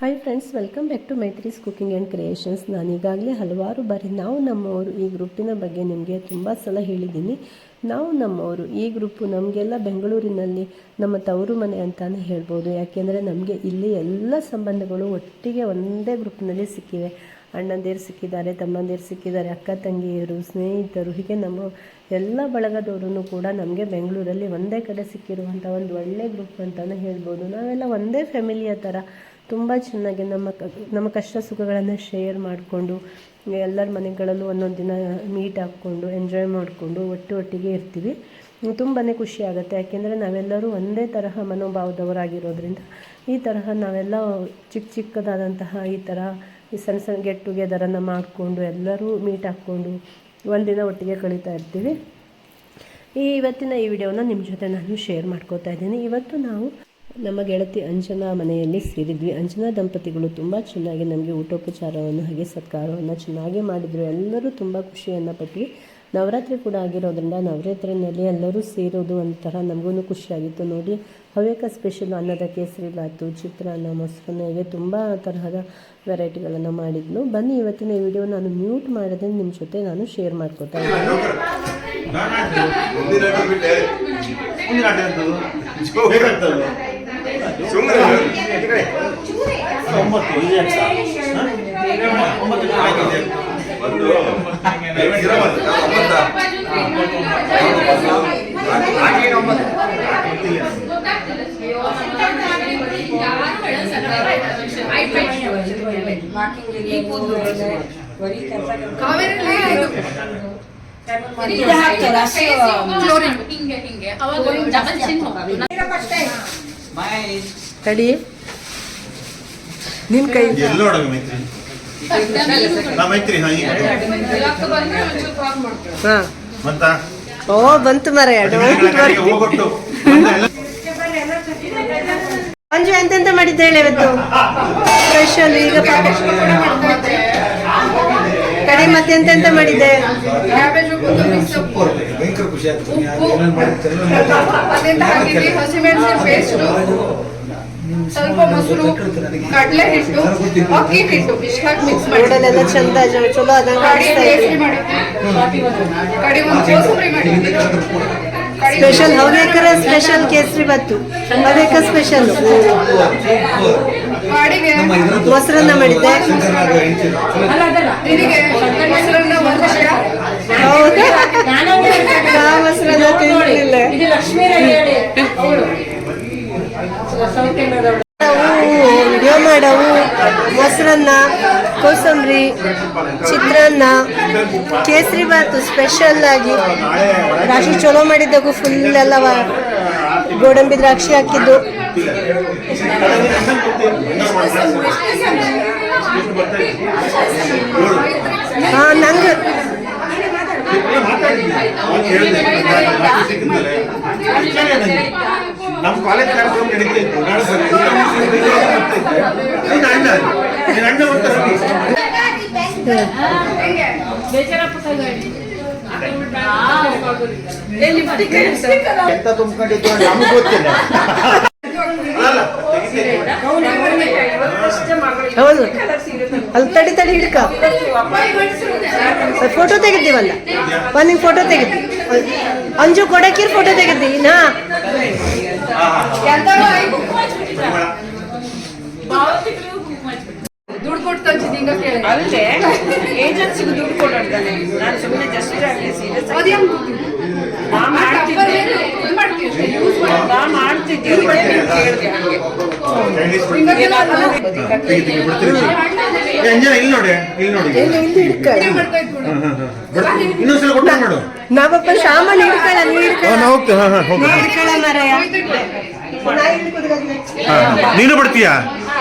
Hi friends welcome back to Maithri's cooking and creations ನಾನು ಈಗಾಗಲೇ ಹಲವಾರು ಬಾರಿ ನಾವು ನಮ್ಮವರು ಈ ಗ್ರೂಪಿನ ಬಗ್ಗೆ ನಿಮಗೆ ತುಂಬ ಸಲ ಹೇಳಿದ್ದೀನಿ. ನಾವು ನಮ್ಮವರು ಈ ಗ್ರೂಪು ನಮಗೆಲ್ಲ ಬೆಂಗಳೂರಿನಲ್ಲಿ ನಮ್ಮ ತವರು ಮನೆ ಅಂತಲೇ ಹೇಳ್ಬೋದು. ಯಾಕೆಂದರೆ ನಮಗೆ ಇಲ್ಲಿ ಎಲ್ಲ ಸಂಬಂಧಗಳು ಒಟ್ಟಿಗೆ ಒಂದೇ ಗ್ರೂಪ್ನಲ್ಲಿ ಸಿಕ್ಕಿವೆ. ಅಣ್ಣಂದಿರು ಸಿಕ್ಕಿದ್ದಾರೆ, ತಮ್ಮಂದಿರು ಸಿಕ್ಕಿದ್ದಾರೆ, ಅಕ್ಕ ತಂಗಿಯರು, ಸ್ನೇಹಿತರು, ಹೀಗೆ ನಮ್ಮ ಎಲ್ಲ ಬಳಗದವರು ಕೂಡ ನಮಗೆ ಬೆಂಗಳೂರಲ್ಲಿ ಒಂದೇ ಕಡೆ ಸಿಕ್ಕಿರುವಂಥ ಒಂದು ಒಳ್ಳೆ ಗ್ರೂಪ್ ಅಂತಲೇ ಹೇಳ್ಬೋದು. ನಾವೆಲ್ಲ ಒಂದೇ ಫ್ಯಾಮಿಲಿಯ ಥರ ತುಂಬ ಚೆನ್ನಾಗಿ ನಮ್ಮ ನಮ್ಮ ಕಷ್ಟ ಸುಖಗಳನ್ನು ಶೇರ್ ಮಾಡಿಕೊಂಡು, ಎಲ್ಲರ ಮನೆಗಳಲ್ಲೂ ಒಂದೊಂದು ದಿನ ಮೀಟ್ ಹಾಕ್ಕೊಂಡು ಎಂಜಾಯ್ ಮಾಡಿಕೊಂಡು ಒಟ್ಟು ಒಟ್ಟಿಗೆ ಇರ್ತೀವಿ. ತುಂಬಾ ಖುಷಿ ಆಗುತ್ತೆ. ಯಾಕೆಂದರೆ ನಾವೆಲ್ಲರೂ ಒಂದೇ ತರಹ ಮನೋಭಾವದವರಾಗಿರೋದ್ರಿಂದ ಈ ತರಹ ನಾವೆಲ್ಲ ಚಿಕ್ಕ ಚಿಕ್ಕದಾದಂತಹ ಈ ಥರ ಈ ಸಣ್ಣ ಸಣ್ಣ ಗೆಟ್ ಟುಗೆದರನ್ನು ಮಾಡಿಕೊಂಡು, ಎಲ್ಲರೂ ಮೀಟ್ ಹಾಕ್ಕೊಂಡು ಒಂದಿನ ಒಟ್ಟಿಗೆ ಕಳೀತಾ ಇರ್ತೀವಿ. ಈ ಇವತ್ತಿನ ಈ ವಿಡಿಯೋನ ನಿಮ್ಮ ಜೊತೆ ನಾನು ಶೇರ್ ಮಾಡ್ಕೋತಾ ಇದ್ದೀನಿ. ಇವತ್ತು ನಾವು ನಮ್ಮ ಗೆಳತಿ ಅಂಜನಾ ಮನೆಯಲ್ಲಿ ಸೇರಿದ್ವಿ. ಅಂಜನಾ ದಂಪತಿಗಳು ತುಂಬ ಚೆನ್ನಾಗಿ ನಮಗೆ ಊಟೋಪಚಾರವನ್ನು ಹಾಗೆ ಸತ್ಕಾರವನ್ನು ಚೆನ್ನಾಗಿ ಮಾಡಿದರು. ಎಲ್ಲರೂ ತುಂಬ ಖುಷಿಯನ್ನು ಪಟ್ವಿ. ನವರಾತ್ರಿ ಕೂಡ ಆಗಿರೋದ್ರಿಂದ ನವರಾತ್ರಿನಲ್ಲಿ ಎಲ್ಲರೂ ಸೇರೋದು ಒಂಥರ ನಮಗೂ ಖುಷಿಯಾಗಿತ್ತು. ನೋಡಿ, ಹವ್ಯಕ ಸ್ಪೆಷಲ್ ಅನ್ನದ ಕೇಸರಿ ಬಾತು ಚಿತ್ರಾನ್ನ, ಮೊಸರನ್ನ ಹೀಗೆ ತುಂಬ ತರಹದ ವೆರೈಟಿಗಳನ್ನು ಮಾಡಿದ್ಲು. ಬನ್ನಿ, ಇವತ್ತಿನ ಈ ವಿಡಿಯೋ ನಾನು ಮ್ಯೂಟ್ ಮಾಡಿದ್ರೆ ನಿಮ್ಮ ಜೊತೆ ನಾನು ಶೇರ್ ಮಾಡ್ಕೊತಾ ಇದ್ದೀನಿ. ಒಂಬತ್ತು ಇದೆ ಅಂತ? ಒಂಬತ್ತು ಆಗಿದೆ. ಒಂದು ತಡಿ ನಿನ್ನ ಕೈ ಎಲ್ಲಿ ಮೈತ್ರಿ. ನಾ ಮೈತ್ರಿ ಹಾ ಈಗ ಹಾಂ. ಮತ್ತ? ಓ ಬಂತು ಮರ ಹೋಗೊಟ್ಟು ಮಂಜು ಎಂತೆಂತ ಮಾಡಿದ್ದೆ ಹೇಳಿ ಇವತ್ತು? ಸ್ಪೆಷಲ್ ಈಗ ಪಾಪ. ಕಡೆ ಮತ್ತೆ ಎಂತೆಂತ ಮಾಡಿದ್ದೆ? ಭಯಂಕರ ಖುಷಿ ಆಗ್ತದೆ. ಸ್ವಲ್ಪ ಮೊಸರು ಕಡಲೆ ಹಿಟ್ಟು ಅಕ್ಕಿ ಹಿಟ್ಟು ಇಷ್ಟು ಮಿಕ್ಸ್ ಮಾಡಿ. ನೋಡಲೆಲ್ಲ ಚಂದ ಚಲೋ ಅದಂಗ ಸ್ಪೆಷಲ್ ಹವ್ಯಕರ ಸ್ಪೆಷಲ್ ಕೇಸರಿ ಬತ್ತು ಹವ್ಯಕ ಸ್ಪೆಷಲ್ ಮೊಸರನ್ನ ಮಾಡಿದ್ದೆ. ಹೌದಾ. ಮೊಸರನ್ನ ತಿನ್ನಲಿಲ್ಲ ವಿಡಿಯೋ ಮಾಡವು ಮೊಸರನ್ನ ಕೋಸಂಬರಿ, ಚಿತ್ರಾನ್ನ ಕೇಸರಿ ಬಾತು ಸ್ಪೆಷಲ್ ಆಗಿ ರಾಶಿ ಚಲೋ ಮಾಡಿದ್ದಾಗು ಫುಲ್ ಎಲ್ಲ ಗೋಡಂಬಿ ದ್ರಾಕ್ಷಿ ಹಾಕಿದ್ದು. ಹಾ, ನಂಗೆ. ನಮ್ಮ ಕಾಲೇಜ್ ಕಾರ್ಯಕ್ರಮ ನಡೀತಾ ಇತ್ತು. ನಾಳೆ ಬರ್ತೀನಿ. ನೀನು ಅಣ್ಣ ನೀನು ಅಣ್ಣ ಅಂತ ಎಂತ ತುಂಬ್ಕೊಂಡಿದ್ದು ನಮ್ಗೆ ಗೊತ್ತಿಲ್ಲ ಅಲ್ಲ. ಹೌದು. ಅಲ್ಲಿ ತಡಿ ತಡಿ ಹಿಡ್ಕ. ಫೋಟೋ ತೆಗಿದ್ದೀವಲ್ಲ ಒಂದು ಫೋಟೋ ತೆಗೆದಿ ಅಂಜು ಕೊಡಕ್ಕಿರ್ ಫೋಟೋ ತೆಗೆದಿ ನಾ. ದುಡ್ಡು ಕೊಟ್ಟು ತಂಚಿದ್ದು ಹಿಂಗ ಕೇಳಿ. ಏಜೆನ್ಸಿಗೂ ದುಡ್ಡು ಕೊಡೋದಾನೆ ನಾನು ಸುಮ್ಮನೆ ಜಸ್ಟ್ ಆಗಲಿ ಸೀರಿಯಸ್ ಅದು ಹೆಂಗ್ ನಾ ಮಾಡ್ತಿದ್ದೆ. ಇದು ಮಾಡ್ತೀವಿ ಅಷ್ಟೇ ಯೂಸ್ ಮಾಡಿ ನಾ ಮಾಡ್ತಿದ್ದೆ. ಅದಕ್ಕೆ ಹಂಗೆ ಅಂಜನ ಇಲ್ಲಿ ನೋಡಿ ಇಲ್ಲಿ ನೋಡಿ. ಇಲ್ಲಿ ಹಿಡ್ಕ. ಇನ್ನೊಂದ್ಸಲ ಕೊಟ್ಟ ಮಾಡು ನಾವಪ್ಪ ಹಿಡ್ಕಳ ನೀ ಹಿಡ್ಕಳ ನಾ ಹೋಗ್ತೇನೆ ಹಾ ಹಾ ಹೋಗು ನೀ ಹಿಡ್ಕಳ ಮಾರಾಯ. ಹಾ, ನೀನು ಬಿಡ್ತೀಯಾ?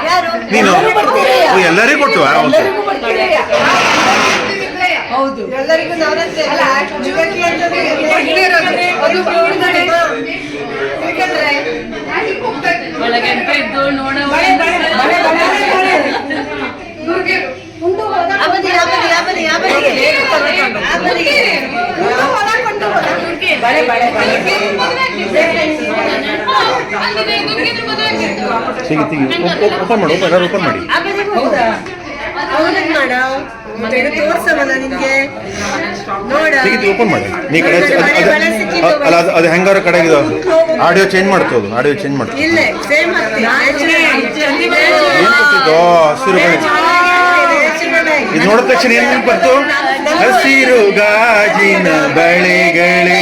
ಯಾರು? ನೀನು? ಓ, ಎಲ್ಲರಿಗೂ ಕೊಟ್ಟುವ ಓಕೆ. ಹೌದು. ಎಲ್ಲರಿಗೂ ನವರಾತ್ರಿ. ಅಲ್ಲ ಅಂತಂದ್ರೆ. ಅದು ಒಳಗೆ ಇದ್ದು ನೋಡ ಬಳೆ ಬಳೆ ತೆಗಿ ತೆಗಿ ಓಪನ್ ಮಾಡು. ಓಪನ್ ಓಪನ್ ಮಾಡಿ ತೋರ್ಸವಲ್ಲ ನೋಡ ಓಪನ್ ಮಾಡಿ ನೀ ಕಡೆ ಅಲ್ಲ ಅದು. ಅದು ಹೆಂಗಾರ ಕಡೆಗೆ ಆಡಿಯೋ ಚೇಂಜ್ ಮಾಡ್ತು. ಅದು ಆಡಿಯೋ ಚೇಂಜ್ ಇಲ್ಲೇ ಸೇಮ್ ಹಸಿರು ಬಳೆ ಇದು ನೋಡಿದ ತಕ್ಷಣ ಏನ್ ಬಂತು? ಹಸಿರು ಗಾಜಿನ ಬಳೆಗಳೇ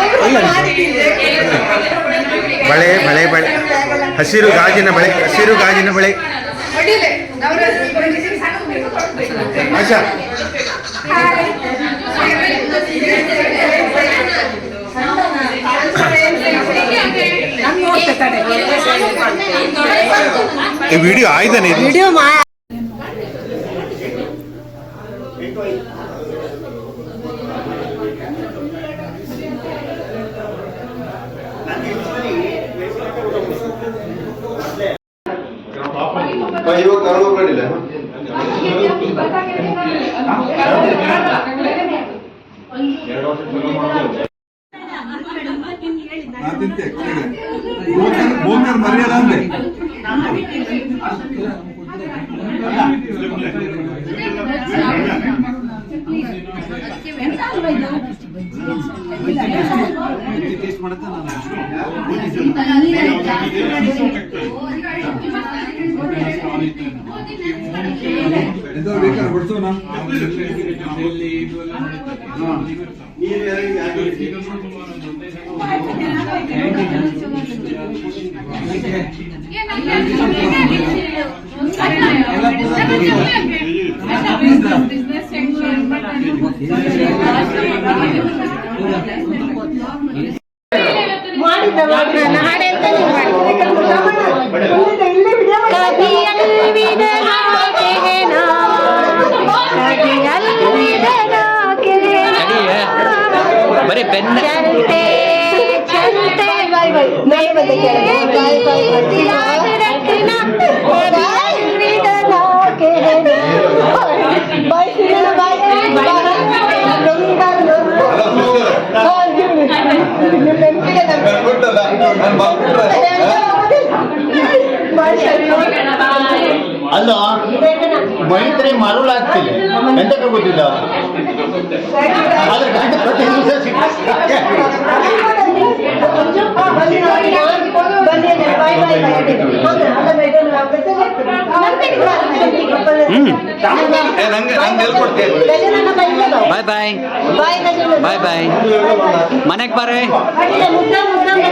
ಬಳೆ ಬಳೆ ಬಳೆ ಹಸಿರು ಗಾಜಿನ ಬಳೆ ಹಸಿರು ಗಾಜಿನ ಬಳೆ ವಿಡಿಯೋ ಆಯ್ತಾನೆ ವಿಡಿಯೋ ಮರ್ಯಾದ ಅಂದ್ರೆ ಮಾಡುತ್ತೆ ಎಂತ ಬೇಕಾದ್ರೆ ಬಿಡ್ಸೋಣ ಮಾಡಿದ್ದ ನಾನು ಹಾಡೆ ಅಂತ ನೀವು कभी ಬಾಯ್ ಅಲ್ಲ ಮೈತ್ರಿ ಮರುಳಾಗ್ತಿಲ್ಲ ಎಂತಕ್ಕೆ ಗೊತ್ತಿಲ್ಲ? ಆದ್ರೆ ಗಂಡ ಪ್ರತಿ ದಿವಸ ಸಿಗ್ತದೆ. ಬಾಯ್ ಬಾಯ್ ಬಾಯ್ ಬಾಯ್ ಮನೆಗೆ ಬಾರೆ ಮುದ್ದ ಮುದ್ದ